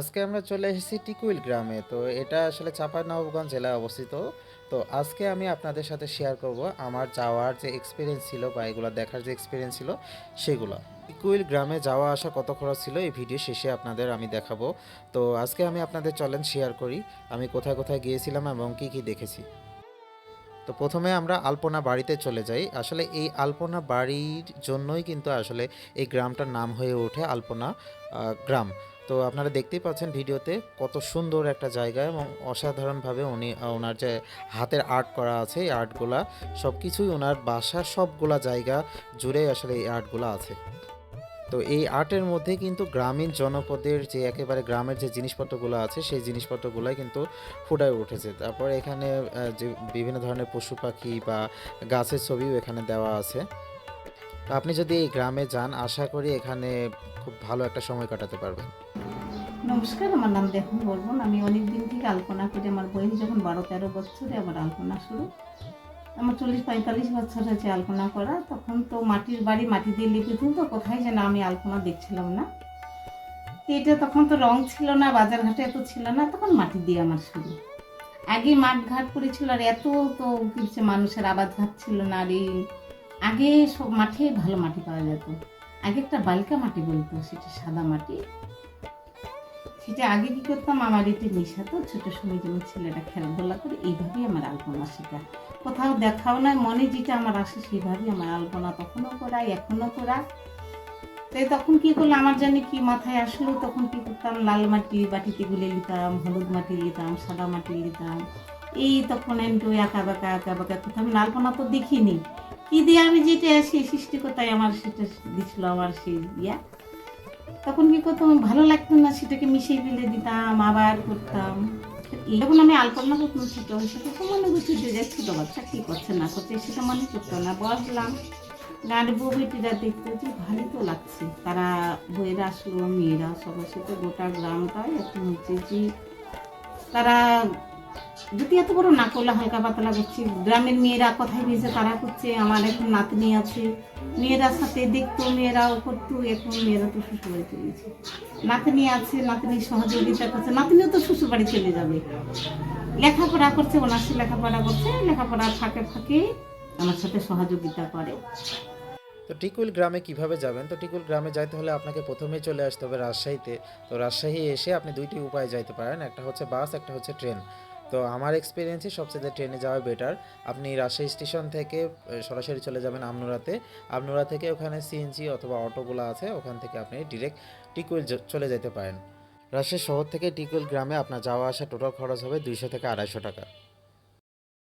আজকে আমরা চলে এসেছি টিকুইল গ্রামে। তো এটা আসলে চাঁপাইনবাবগঞ্জ জেলায় অবস্থিত। তো আজকে আমি আপনাদের সাথে শেয়ার করব আমার যাওয়ার যে এক্সপিরিয়েন্স ছিল বা এগুলো দেখার যে এক্সপিরিয়েন্স ছিল, সেগুলো। টিকুইল গ্রামে যাওয়া আসা কত খরচ ছিল এই ভিডিও শেষে আপনাদের আমি দেখাবো। তো আজকে আমি আপনাদের চলেন শেয়ার করি, আমি কোথায় কোথায় গিয়েছিলাম এবং কি কি দেখেছি। তো প্রথমে আমরা আলপনা বাড়িতে চলে যাই। আসলে এই আলপনা বাড়ির জন্যই কিন্তু আসলে এই গ্রামটার নাম হয়ে ওঠে আলপনা গ্রাম। তো আপনারা দেখতেই পাচ্ছেন ভিডিওতে কত সুন্দর একটা জায়গা এবং অসাধারণভাবে উনি ওনার যে হাতের আর্ট করা আছে এই আর্টগুলা সব কিছুই ওনার বাসা সবগুলা জায়গা জুড়ে আসলে এই আর্টগুলা আছে। তো এই আর্টের মধ্যে কিন্তু গ্রামীণ জনপদের যে একেবারে গ্রামের যে জিনিসপত্রগুলো আছে, সেই জিনিসপত্রগুলাই কিন্তু ফুটায় উঠেছে। তারপর এখানে যে বিভিন্ন ধরনের পশু পাখি বা গাছের ছবিও এখানে দেওয়া আছে। তো আপনি যদি এই গ্রামে যান, আশা করি এখানে খুব ভালো একটা সময় কাটাতে পারবেন। নমস্কার, আমার নাম দেখুন বলবন আমি অনেক দিন থেকে আলপনা করি। আমার বয়স যখন বারো তেরো বছরে আমার আলপনা শুরু। আমার চল্লিশ পঁয়তাল্লিশ বছর হয়েছে আলপনা করা। তখন তো মাটির বাড়ি মাটি দিয়ে লিপে তো, কোথায় যেন আমি আলপনা দেখছিলাম না। এটা তখন তো রং ছিল না বাজার ঘাটে এত ছিল না, তখন মাটি দিয়ে আমার শুরু। আগে মাঠ ঘাট করেছিল আর এত তো মানুষের আবাদ ঘাট ছিল না, আর এই আগে সব মাঠে ভালো মাটি পাওয়া যেত। আগে একটা বালকা মাটি বলতো, সেটা সাদা মাটি। সেটা আগে কি করতাম, আমার এতে নেশা তো, ছোট সময় যেমন ছেলেরা খেলাধুলা করে, এইভাবেই আমার আলপনা শেখা কোথাও দেখাও না মনে যেটা আমার আসে, সেইভাবেই আমার আলপনা তখনও করা, এখনও করা। তাই তখন কি করল, আমার জানি কি মাথায় আসলো, তখন কি করতাম, লাল মাটি বাটিতে গুলে নিতাম, হলুদ মাটি নিতাম, সাদা মাটি নিতাম। এই তখন একটু একা বাঁকা একা বাঁকা কোথাও আমি আলপনা তো দেখিনি। কি দিয়ে আমি যেটা সেই সৃষ্টিকতায় আমার সেটা দিছিল, আমার সেই ইয়া। তখন কি করতাম, ভালো লাগতো না, সেটাকে মিশিয়ে ফেলে দিতাম, আবার করতাম। যখন আমি আলপনা করতাম ছোট সেটা তো মনে করছি যে ছোট বাচ্চা কি করছে না করছে, সেটা মনে করতাম না। বসলাম গান বউ বেটিরা দেখতে যে ভালোই তো লাগছে। তারা বইয়েরা আসলো, মেয়েরা সবার সাথে গোটা গ্রামটাই এখন হচ্ছে যে তারা যদি এত বড় না করলে হালকা পাতলা করছি। গ্রামের মেয়েরা কথাই ভেসে তারা করছে, আমার এখন নাতনি আছে। মেয়েরা সাথে দেখতো, মেয়েরাও করতো, এখন মেয়েরা তো শ্বশুর বাড়ি চলে গেছে। নাতনি আছে, নাতনির সহযোগিতা করছে, নাতনিও তো শ্বশুর বাড়ি চলে যাবে। লেখাপড়া করছে, ওনার লেখাপড়া করছে লেখাপড়ার ফাঁকে ফাঁকে আমার সাথে সহযোগিতা করে। তো টিকুইল গ্রামে কীভাবে যাবেন? তো টিকুইল গ্রামে যাইতে হলে আপনাকে প্রথমেই চলে আসতে হবে রাজশাহীতে। তো রাজশাহী এসে আপনি দুইটি উপায়ে যাইতে পারেন, একটা হচ্ছে বাস, একটা হচ্ছে ট্রেন। তো আমার এক্সপিরিয়েন্সে সবচেয়ে ট্রেনে যাওয়া বেটার আপনি রাজশাহী স্টেশন থেকে সরাসরি চলে যাবেন আমনুরাতে। আমনুরা থেকে ওখানে সিএনজি অথবা অটোগুলো আছে, ওখান থেকে আপনি ডিরেক্ট টিকুইল চলে যেতে পারেন। রাজশাহী শহর থেকে টিকুইল গ্রামে আপনার যাওয়া আসা টোটাল খরচ হবে দুইশো থেকে আড়াইশো টাকা।